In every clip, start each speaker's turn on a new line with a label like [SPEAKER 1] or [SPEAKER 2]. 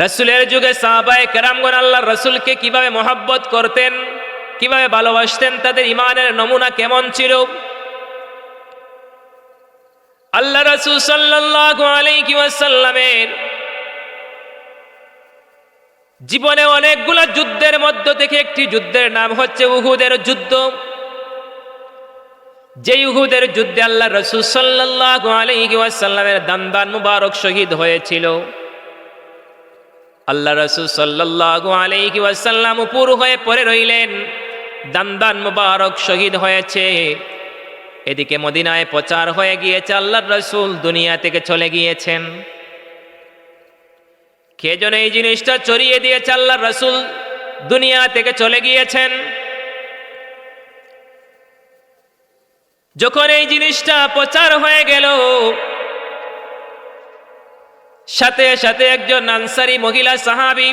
[SPEAKER 1] রসুলের যুগে সাহাবায়ে কেরামগণ আল্লাহ রসুলকে কীভাবে মহাব্বত করতেন, কীভাবে ভালোবাসতেন, তাদের ইমানের নমুনা কেমন ছিল? আল্লাহ রসুল আলাইহি জীবনে অনেকগুলো যুদ্ধের মধ্য থেকে একটি যুদ্ধের নাম হচ্ছে উহুদের যুদ্ধ। যে উহুদের যুদ্ধে আল্লাহ রসুল সাল্লাল্লাহু আলাইহি ওয়াসাল্লামের দান্দান মুবারক শহীদ হয়েছিল। আল্লাহ রসুল সাল্লাল্লাহু আলাইহি ওয়াসাল্লাম উপর হয়ে পড়ে রইলেন। দান্দান মুবারক শহীদ হয়েছে। এদিকে মদিনায় প্রচার হয়ে গিয়েছে আল্লাহ রসুল দুনিয়া থেকে চলে গিয়েছেন। কে যেন এই জিনিসটা চড়িয়ে দিয়েছে আল্লাহ রসুল দুনিয়া থেকে চলে গিয়েছেন। যখন এই জিনিসটা প্রচার হয়ে গেল সাথে সাথে একজন আনসারি মহিলা সাহাবি,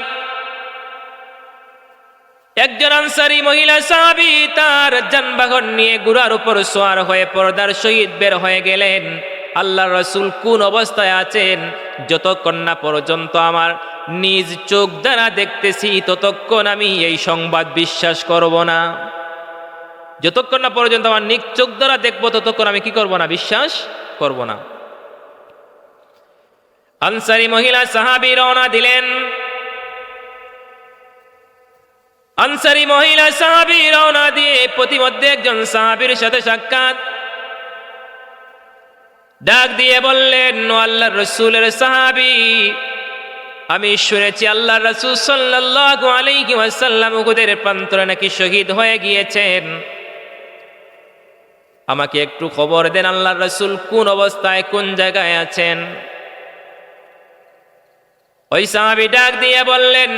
[SPEAKER 1] একজন আনসারি মহিলা সাহাবি তার যানবাহন নিয়ে গুড়ার উপর সোয়ার হয়ে পর্দার শহীদ বের হয়ে গেলেন। আল্লাহ রসুল কোন অবস্থায় আছেন? যতক্ষণ না পর্যন্ত আমার নিজ চোখ দ্বারা দেখতেছি, ততক্ষণ আমি এই সংবাদ বিশ্বাস করব না। যতক্ষণ না পর্যন্ত আমার নিজ চোখ দ্বারা দেখব, ততক্ষণ আমি কি করব না? বিশ্বাস করব না। আনসারি মহিলা সাহাবি রওনা দিলেন। আনসারি মহিলা সাহাবি রওনা দিয়ে প্রতিমধ্যে একজন সাহাবির সাথে সাক্ষাৎ। ডাক দিয়ে বললেন আল্লাহ রসুলের সাহাবি, আমি শুনেছি আল্লাহ রসুল সাল্লাল্লাহু আলাইহি ওয়াসাল্লাম উহুদের প্রান্তরে নাকি শহীদ হয়ে গিয়েছেন। আমাকে একটু খবর দেন আল্লাহ রসুল কোন অবস্থায় কোন জায়গায় আছেন? ওই সাহাবি ডাক দিয়ে বললেন,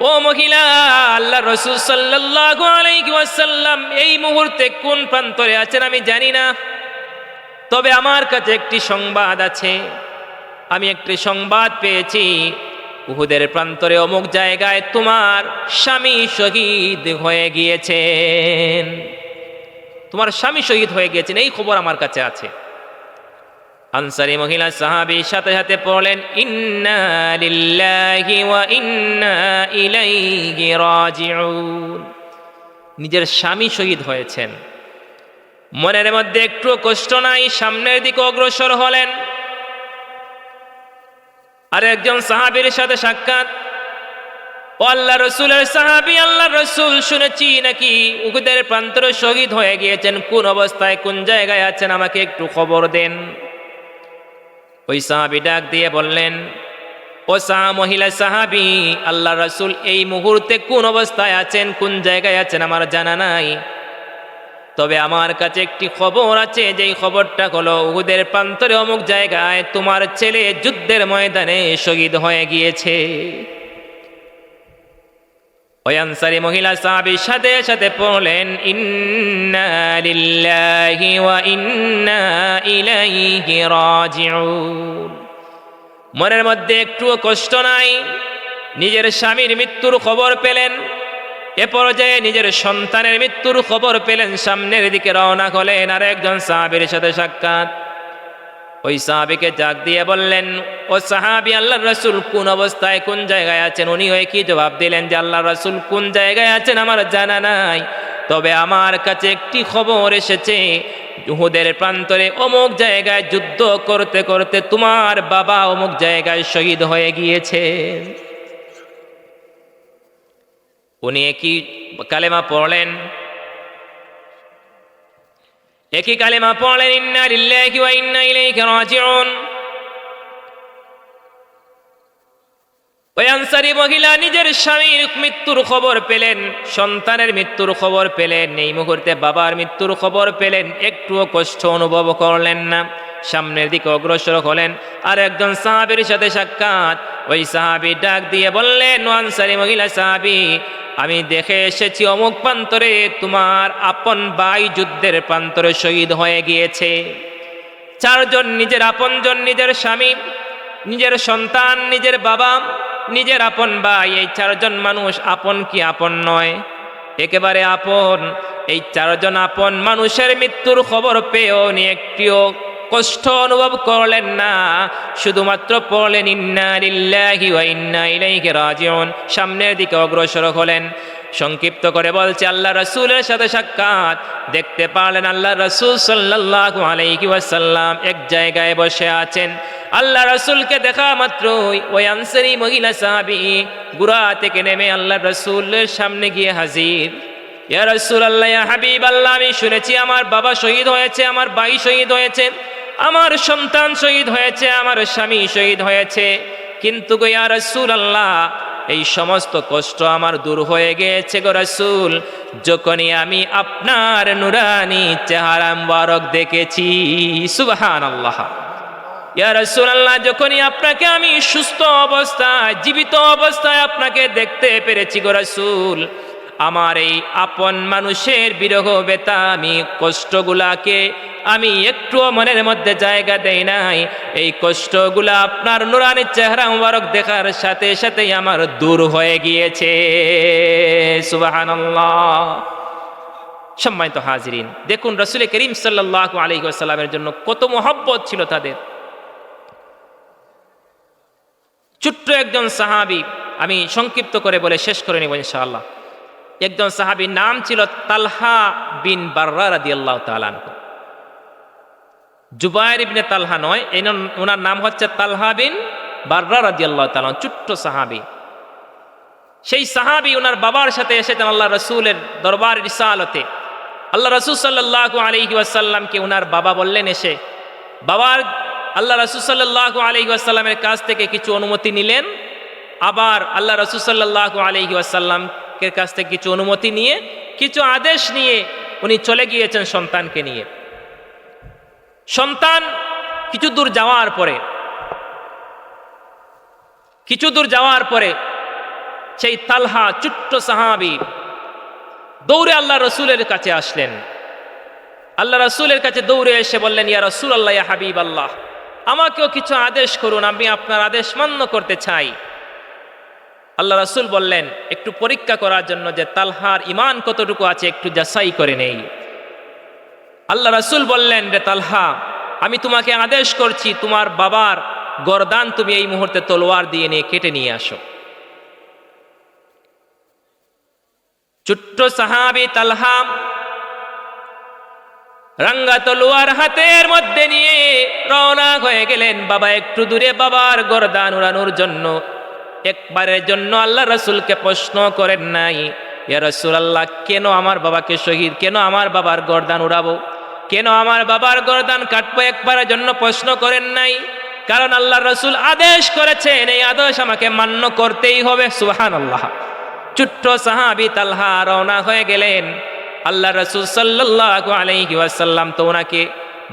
[SPEAKER 1] ও মহিলা আল্লাহ রসুল ওয়াসাল্লাম এই মুহূর্তে কোন প্রান্তরে আছেন আমি জানি না। তবে আমার কাছে একটি সংবাদ আছে। আমি একটি সংবাদ পেয়েছি। উহুদের প্রান্তরে অমুক জায়গায় তোমার স্বামী শহীদ হয়ে গিয়েছেন। তোমার স্বামী শহীদ হয়ে গিয়েছেন, এই খবর আমার কাছে আছে। আনসারি মহিলা সাহাবি সাথে সাথে পড়লেন নিজের স্বামী শহীদ হয়েছেন। মনের মধ্যে একটু কষ্ট নাই, সামনের দিকে অগ্রসর হলেন। আর একজন সাহাবীর সাথে সাক্ষাৎ, ও আল্লাহ রসুলের সাহাবি, আল্লাহ রসুল শুনেছি নাকি উহুদের প্রান্তরে শহীদ হয়ে গিয়েছেন। কোন অবস্থায়, কোন জায়গায় আছেন আমাকে একটু খবর দেন। ওই সাহাবি ডাক দিয়ে বললেন, ও সাহা মহিলা সাহাবি, আল্লাহ রসুল এই মুহূর্তে কোন অবস্থায় আছেন? কোন জায়গায় আছেন? আমার জানা নাই। তবে আমার কাছে একটি খবর আছে, যেই খবরটা হলো উহুদের প্রান্তরে অমুক জায়গায় তোমার ছেলে যুদ্ধের ময়দানে শহীদ হয়ে গিয়েছে। ওই মহিলা সাহাবির সাথে সাথে পড়লেন ইন্না লিল্লাহি ওয়া ইন্না ইলাইহি রাজিউন। মনের মধ্যে একটুও কষ্ট নাই, নিজের স্বামীর মৃত্যুর খবর পেলেন, এ পর্যায়ে নিজের সন্তানের মৃত্যুর খবর পেলেন, সামনের দিকে রওনা হলেন আর একজন সাহাবির সাথে সাক্ষাৎ। ওই সাহাবিকে জাগ দিয়ে বললেন, ও সাহাবি আল্লাহ রসুল কোন অবস্থায় কোন জায়গায় আছেন? উনি হয়ে কি জবাব দিলেন যে আল্লাহ রসুল কোন জায়গায় আছেন আমার জানা নাই। তবে আমার কাছে একটি খবর এসেছে। উহুদের প্রান্তরে অমুক জায়গায় যুদ্ধ করতে করতে তোমার বাবা অমুক জায়গায় শহীদ হয়ে গিয়েছে। উনি একই কালেমা পড়লেন একই কালেমা ওই মহিলা নিজের স্বামীর মৃত্যুর খবর পেলেন সন্তানের মৃত্যুর খবর পেলেন এই মুহূর্তে বাবার মৃত্যুর খবর পেলেন একটুও কষ্ট অনুভব করলেন না সামনের দিকে অগ্রসর হলেন আর একজন সাহাবির সাথে সাক্ষাৎ ওই সাহাবি ডাক দিয়ে বললেন আনসারি মহিলা সাহাবি আমি দেখে এসেছি অমুক প্রান্তরে তোমার আপন বাই যুদ্ধের প্রান্তরে শহীদ হয়ে গিয়েছে। চারজন নিজের আপনজন নিজের স্বামী, নিজের সন্তান, নিজের বাবা, নিজের আপন ভাই, এই চারজন মানুষ আপন কি আপন নয়? একেবারে আপন। এই চারজন আপন মানুষের মৃত্যুর খবর পেয়েও নি একটিও কষ্ট অনুভব করলেন না। শুধুমাত্র পড়লেন, ইন্না লিল্লাহি ওয়া ইন্না ইলাইহি রাজিউন। সামনের দিকে অগ্রসর হলেন। সংক্ষিপ্ত করে বলছে, আল্লাহ রসুলের সাথে সাক্ষাৎ। দেখতে পারলেন আল্লাহ রসুল সাল্লাল্লাহু আলাইহি ওয়াসাল্লাম এক জায়গায় বসে আছেন। আল্লাহ রসুলকে দেখা মাত্রই ওই আনসারি মহিলা সাহাবি গুড়া থেকে নেমে আল্লাহ রসুলের সামনে গিয়ে হাজির। ইয়া রসুল আল্লাহ ইয়া হাবিব আমি শুনেছি আমার বাবা শহীদ হয়েছে, আমার ভাই শহীদ হয়েছে, আমার সন্তান শহীদ হয়েছে, আমার স্বামী শহীদ হয়েছে। কিন্তু গো ইয়া রসুল আল্লাহ এই সমস্ত কষ্ট আমার দূর হয়ে গেছে গো রসুল। যখনই আমি আপনার নুরানি চেহারা মুবারক দেখেছি সুবহান আল্লাহ ইয়া রাসূলুল্লাহ, যখনই আপনাকে আমি সুস্থ অবস্থায়, জীবিত অবস্থায় আপনাকে দেখতে পেরেছি গো রাসূল আমার এই আপন মানুষের বিরহ বেতা, আমি কষ্টগুলাকে আমি একটুও মনের মধ্যে জায়গা দেই নাই। এই কষ্টগুলা আপনার নুরানি চেহারা মুবারক দেখার সাথে সাথে আমার দূর হয়ে গিয়েছে। সুবহানাল্লাহ। সম্মানিত হাজিরিন, দেখুন রসুল করিম সাল্লাহ আলহিহাস্লামের জন্য কত মহব্বত ছিল তাদের। ছোট্ট একজন সাহাবি, আমি সংক্ষিপ্ত করে বলে শেষ করে নেব ইনশাআল্লাহ। একজন সাহাবির নাম ছিল তালহা বিন বার্রা আল্লাহ তালান জুবায়ের ইবনে তালহা নয়, এই ওনার নাম হচ্ছে তালহা বিন বার্রা রাদি আল্লাহ তালান ছোট্ট সাহাবি। সেই সাহাবি ওনার বাবার সাথে এসেছেন আল্লাহ রসুলের দরবার রিসালতে। আল্লাহ রসুল সাল্লাহ আলহি ওয়াসাল্লামকে ওনার বাবা বললেন এসে, বাবার, আল্লাহ রসুল সাল্লাহ আলহি ওয়াসাল্লামের কাছ থেকে কিছু অনুমতি নিলেন। আবার আল্লাহ রসুল সাল্লাহ আলহি ওয়াসাল্লামের কাছ থেকে কিছু অনুমতি নিয়ে, কিছু আদেশ নিয়ে উনি চলে গিয়েছেন সন্তানকে নিয়ে। সন্তান কিছু দূর যাওয়ার পরে, কিছু দূর যাওয়ার পরে সেই তালহা চুট্ট সাহাবি দৌড়ে আল্লাহ রসুলের কাছে আসলেন। আল্লাহ রসুলের কাছে দৌড়ে এসে বললেন, ইয়া রসুল আল্লাহ হাবিব আল্লাহ, আমাকেও কিছু আদেশ করুন, আমি আপনার আদেশ মান্য করতে চাই। আল্লাহ রসুল বললেন, একটু পরীক্ষা করার জন্য যে তালহার ইমান কতটুকু আছে, একটু যাচাই করে নেই। আল্লাহ রসুল বললেন, রে তালহা, আমি তোমাকে আদেশ করছি, তোমার বাবার গরদান তুমি এই মুহূর্তে তলোয়ার দিয়ে নিয়ে কেটে নিয়ে আসো। ছোট্ট সাহাবি তালহাম রাঙ্গা তলোয়ার হাতের মধ্যে নিয়ে রওনা হয়ে গেলেন, বাবা, একটু দূরে, বাবার গরদান উড়ানোর জন্য। একবারের জন্য আল্লাহ রসুলকে প্রশ্ন করেন নাই, ইয়া রসুল আল্লাহ কেন আমার বাবাকে শহীদ? কেন আমার বাবার গরদান উড়াবো? কেন আমার বাবার গরদান কাটবো? একবারের জন্য প্রশ্ন করেন নাই, কারণ আল্লাহ রসুল আদেশ করেছেন, এই আদেশ আমাকে মান্য করতেই হবে সুহান আল্লাহ ছোট্ট সাহাবি তালহা রওনা হয়ে গেলেন, আল্লাহ রসুল সাল্লাহ আলহি ওয়াসাল্লাম তো ওনাকে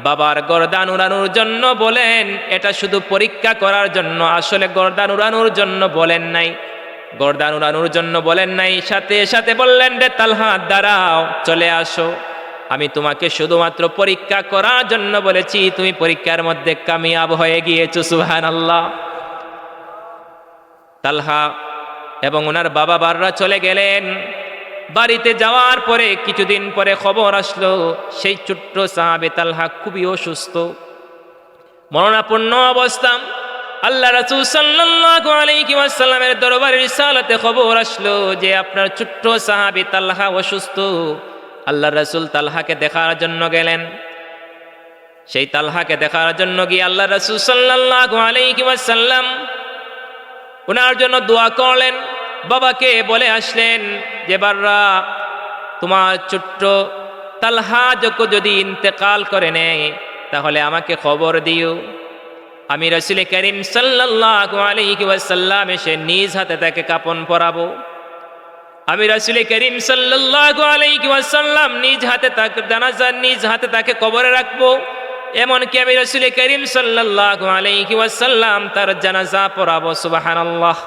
[SPEAKER 1] বাবার গরদান উড়ানোর জন্য বলেন, এটা শুধু পরীক্ষা করার জন্য, আসলে গরদান উড়ানোর জন্য বলেন নাই। গরদান উড়ানোর জন্য বলেন নাই, সাথে সাথে বললেন, রে তালহা, দাঁড়াও, চলে আসো। আমি তোমাকে শুধুমাত্র পরীক্ষা করার জন্য বলেছি, তুমি পরীক্ষার মধ্যে কামিয়াব হয়ে গিয়েছো সুহান আল্লাহ তালহা এবং ওনার বাবা বাররা চলে গেলেন। বাড়িতে যাওয়ার পরে কিছুদিন পরে খবর আসলো, সেই ছোট্ট সাহাবে তালহা খুবই অসুস্থ। মরণাপন্ন অবস্থা। আল্লাহ রাসূল সাল্লাল্লাহু আলাইহি ওয়াসাল্লামের দরবারে খবর আসলো যে আপনার ছোট্ট সাহাবী তালহা অসুস্থ। আল্লাহ রাসূল তালহাকে দেখার জন্য গেলেন। সেই তালহাকে দেখার জন্য গিয়ে আল্লাহ রাসূল সাল্লাল্লাহু আলাইহি ওয়াসাল্লাম ওনার জন্য দোয়া করলেন। বাবাকে বলে আসলেন যে, বাররা, তোমার ছোট্ট তালহা যক যদি ইন্তেকাল করে নেয়, তাহলে আমাকে খবর দিও। আমি রসুল করিম সাল্লাহ এসে নিজ হাতে তাকে কাপন পরাবো। আমি রসুল করিম সাল্লাহ নিজ হাতে তাকে জানাজা নিজ হাতে তাকে কবরে রাখব। এমনকি আমি রসুল করিম সাল্লাহ আলহি তার জানাজা পরাবো সুবাহান আল্লাহ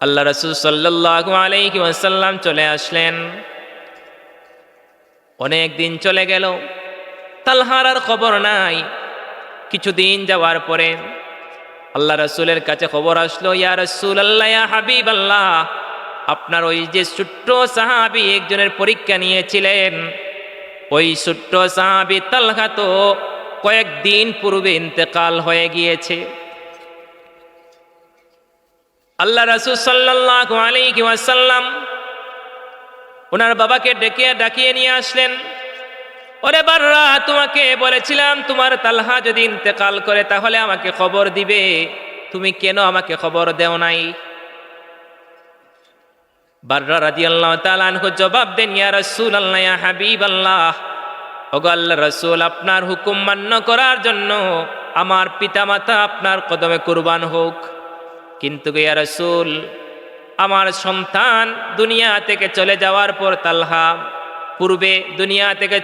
[SPEAKER 1] আল্লাহ রসুল সাল্লাহ আলহি ওয়াসাল্লাম চলে আসলেন। অনেক দিন চলে গেল, তালহার আর খবর নাই। কিছুদিন যাওয়ার পরে আল্লাহ রসুলের কাছে খবর আসলো, ইয়া রসুল আল্লাহ হাবিব আল্লাহ আপনার ওই যে ছোট্ট সাহাবি একজনের পরীক্ষা নিয়েছিলেন। ওই ছোট্ট সাহাবি তালহা তো কয়েকদিন পূর্বে ইন্তেকাল হয়ে গিয়েছে। আল্লাহ রাসুল সাল্লাহ আলাইহি ওয়াসাল্লাম ওনার বাবাকে ডেকে ডাকিয়ে নিয়ে আসলেন। ওরে বাররা, তোমাকে বলেছিলাম, তোমার তালহা যদি ইন্তেকাল করে, তাহলে আমাকে খবর দিবে। তুমি কেন আমাকে খবর দেও নাই? বাররা রাজি আল্লাহ তালানহু জবাব দেন, ইয়া রসুল আল্লাহ হাবিব আল্লাহ আল্লাহ রসুল, আপনার হুকুম মান্য করার জন্য আমার পিতামাতা আপনার কদমে কুরবান হোক। কিন্তু ইয়া রসুল, আমার সন্তান দুনিয়া থেকে চলে যাওয়ার পর তালহা, পূর্বে দুনিয়া থেকে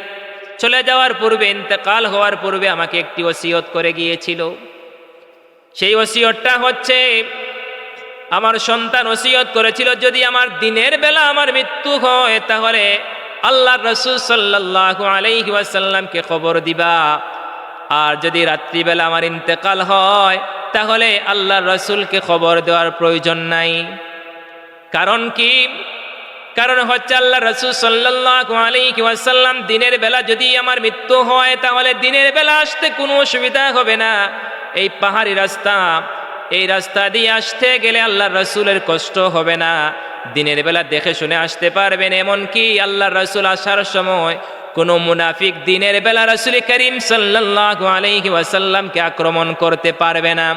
[SPEAKER 1] চলে যাওয়ার পূর্বে, ইন্তেকাল হওয়ার পূর্বে আমাকে একটি ওসিয়ত করে গিয়েছিল। সেই ওসিয়তটা হচ্ছে, আমার সন্তান ওসিয়ত করেছিল, যদি আমার দিনের বেলা আমার মৃত্যু হয়, তাহলে আল্লাহ রসুল সাল্লাহ আলাইহি ওয়াসাল্লামকে খবর দিবা। আর যদি রাত্রিবেলা আমার ইন্তেকাল হয় তাহলে আল্লাহ রসুলকে খবর দেওয়ার প্রয়োজন নাই। কারণ কি? কারণ হচ্ছে আল্লাহ রসুল সাল্লাহ দিনের বেলা যদি আমার মৃত্যু হয়, তাহলে দিনের বেলা আসতে কোনো অসুবিধা হবে না। এই পাহাড়ি রাস্তা, এই রাস্তা দিয়ে আসতে গেলে আল্লাহ রসুলের কষ্ট হবে না। দিনের বেলা দেখে শুনে আসতে পারবেন, এমনকি আল্লাহ রসুল আসার সময় কোনো মুনাফিক দিনের বেলা রসুল করিম সাল্লাহ আলাইহি ওয়াসাল্লামকে আক্রমণ করতে পারবে না।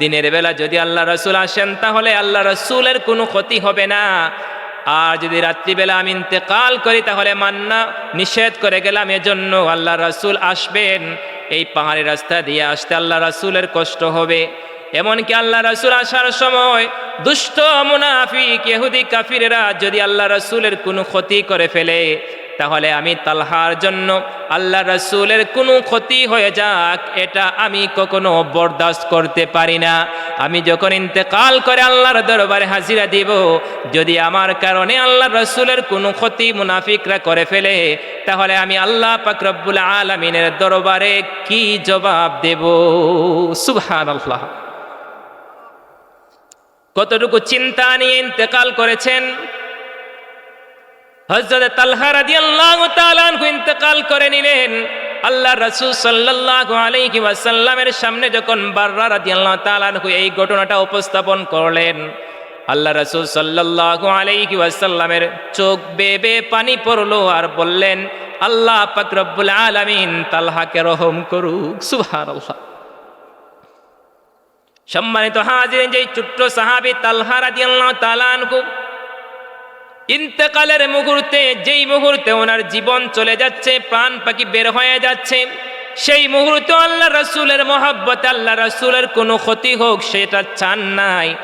[SPEAKER 1] দিনের বেলা যদি আল্লাহ রসুল আসেন, তাহলে আল্লাহ রসুলের কোনো ক্ষতি হবে না। আর যদি রাত্রিবেলা আমি ইন্তেকাল করি, তাহলে মান্না, নিষেধ করে গেলাম, এজন্য আল্লাহ রসুল আসবেন। এই পাহাড়ি রাস্তা দিয়ে আসতে আল্লাহ রসুলের কষ্ট হবে। এমনকি আল্লাহ রসুল আসার সময় দুষ্ট মুনাফিক, ইহুদি কাফিরেরা যদি আল্লাহ রসুলের কোনো ক্ষতি করে ফেলে তাহলে আমি তালহার জন্য আল্লাহ রসুলের কোনো ক্ষতি হয়ে যাক, এটা আমি কখনো বরদাস্ত করতে পারি না। আমি যখন ইন্তেকাল করে আল্লাহর দরবারে হাজিরা দিব, যদি আমার কারণে আল্লাহ রসুলের কোনো ক্ষতি মুনাফিকরা করে ফেলে, তাহলে আমি আল্লাহ পাকরব্বুল আলমিনের দরবারে কি জবাব দেব? সুবহান আল্লাহ কতটুকু চিন্তা নিয়ে ইন্তেকাল করেছেন? হজরত তালহা রাদিয়াল্লাহু তাআলা আনহু ইন্তেকাল করে নিলেন। আল্লাহ রাসূল সাল্লাল্লাহু আলাইহি ওয়াসাল্লামের সামনে যখন বাররা রাদিয়াল্লাহু তাআলা আনহু এই ঘটনাটা উপস্থাপন করলেন, আল্লাহ রাসূল সাল্লাল্লাহু আলাইহি ওয়াসাল্লামের চোখ বেবে পানি পড়ল আর বললেন, আল্লাহ পাক রব্বুল আলামিন তালহাকে রহম করুক, সুবহানাল্লাহ। সম্মানিত হাজির যে ছোট্ট সাহাবী তালহা রাদিয়াল্লাহু তাআলা আনহু ইন্তেকালের মুহূর্তে, যেই মুহূর্তে ওনার জীবন চলে যাচ্ছে, প্রাণ পাখি বের হয়ে যাচ্ছে, সেই মুহূর্তে আল্লাহ রসুলের মহাব্বত, আল্লাহ রসুলের কোনো ক্ষতি হোক, সেটা চান নাই।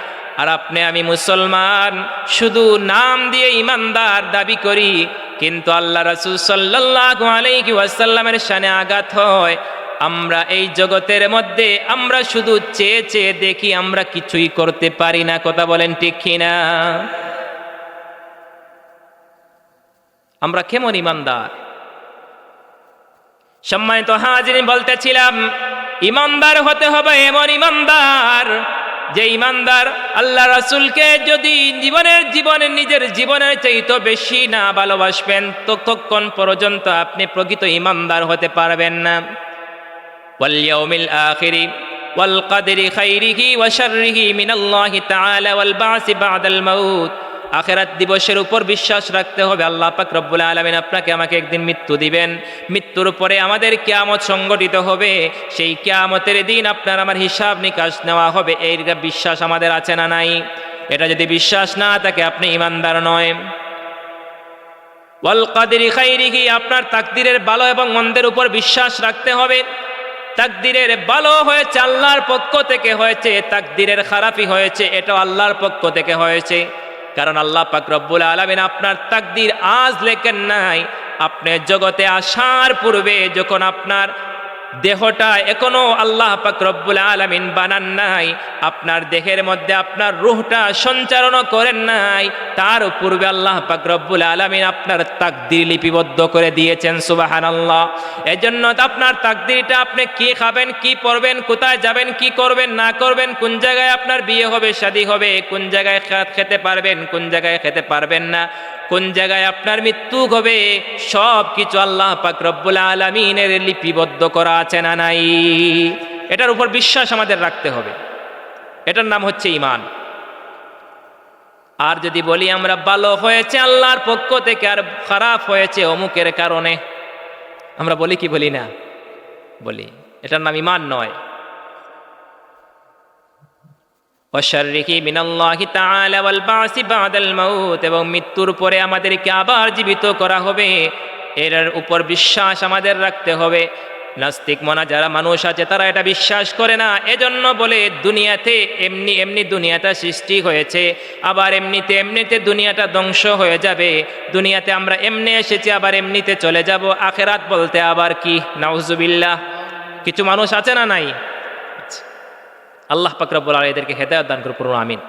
[SPEAKER 1] আর আপনি, আমি মুসলমান, শুধু নাম দিয়ে ইমানদার দাবি করি, কিন্তু আল্লাহ রসুল সাল্লাহ আলাইকি ওয়াসাল্লামের সানে আঘাত হয়। আমরা এই জগতের মধ্যে, আমরা শুধু চেয়ে চেয়ে দেখি, আমরা কিছুই করতে পারি না, কথা বলেন ঠিক কিনা? আমরা কেমন ইমানদার? সম্মানিত হাজির বলতেছিলাম, ইমানদার হতে হবে এমন ইমানদার, যে ইমানদার আল্লাহ রাসুলকে যদি জীবনের জীবনে, নিজের জীবনের চাইতে বেশি না ভালোবাসবেন, ততক্ষণ পর্যন্ত আপনি প্রকৃত ইমানদার হতে পারবেন না। ওয়াল্যাউমিল আখিরি, ওয়াল কাদেরি খাইরিহি ওয়া মিনাল্লাহি তাআলা ওয়াল বাসি বাদাল মাউত। আখেরাত দিবসের উপর বিশ্বাস রাখতে হবে। আল্লাহ পাক রব্বুল আলমিন আপনাকে আমাকে একদিন মৃত্যু দিবেন। মৃত্যুর পরে আমাদের কেয়ামত সংগঠিত হবে। সেই কেয়ামতের দিন আপনার আমার হিসাব নিকাশ নেওয়া হবে। এই বিশ্বাস আমাদের আছে না নাই? এটা যদি বিশ্বাস না থাকে, আপনি ইমানদার নয়। ওয়াল কাদিরি খাইরিহি, আপনার তাকদিরের ভালো এবং মন্দের উপর বিশ্বাস রাখতে হবে। তাকদিরের ভালো হয়েছে আল্লাহর পক্ষ থেকে হয়েছে, তাকদিরের খারাপই হয়েছে, এটাও আল্লাহর পক্ষ থেকে হয়েছে। কারণ আল্লাহ পাক রব্বুল আলমিন আপনার তাকদির আজ লেখেন নাই। আপনি জগতে আসার পূর্বে যখন আপনার দেহটা এখনও আল্লাহ পাক রব্বুল আলমিন বানান নাই আপনার দেহের মধ্যে আপনার রুহটা সঞ্চারণ করেন নাই। তার পূর্বে আল্লাহ পাক রব্বুল আলমিন আপনার তাকদির লিপিবদ্ধ করে দিয়েছেন সুবাহান আল্লাহ এজন্য আপনার তাকদিরটা আপনি কি খাবেন, কি পরবেন, কোথায় যাবেন, কি করবেন, না করবেন, কোন জায়গায় আপনার বিয়ে হবে, শাদী হবে, কোন জায়গায় খেতে পারবেন, কোন জায়গায় খেতে পারবেন না, কোন জায়গায় আপনার মৃত্যু হবে, সব কিছু আল্লাহ পাক রব্বুল আলমিনের লিপিবদ্ধ করা আছে না নাই। এটার উপর বিশ্বাস আমাদের রাখতে হবে। এটার নাম হচ্ছে ইমান আর যদি বলি আমরা ভালো হয়েছে আল্লাহর পক্ষ থেকে আর খারাপ হয়েছে অমুকের কারণে, আমরা বলি কি বলি না? বলি, এটার নাম ইমান নয়। এবং মৃত্যুর পরে আমাদেরকে আবার জীবিত করা হবে। এর উপর বিশ্বাস আমাদের রাখতে হবে। নাস্তিক মনা যারা মানুষ আছে, তারা এটা বিশ্বাস করে না। এজন্য বলে দুনিয়াতে এমনি এমনি দুনিয়াটা সৃষ্টি হয়েছে, আবার এমনিতে এমনিতে দুনিয়াটা ধ্বংস হয়ে যাবে। দুনিয়াতে আমরা এমনি এসেছি, আবার এমনিতে চলে যাব। আখেরাত বলতে আবার কি? নাউজুবিল্লাহ। কিছু মানুষ আছে না নাই? আল্লাহ পাক রব্বুল আলামিন এদেরকে হেদায়েত দান করে পড়ুন আমিন।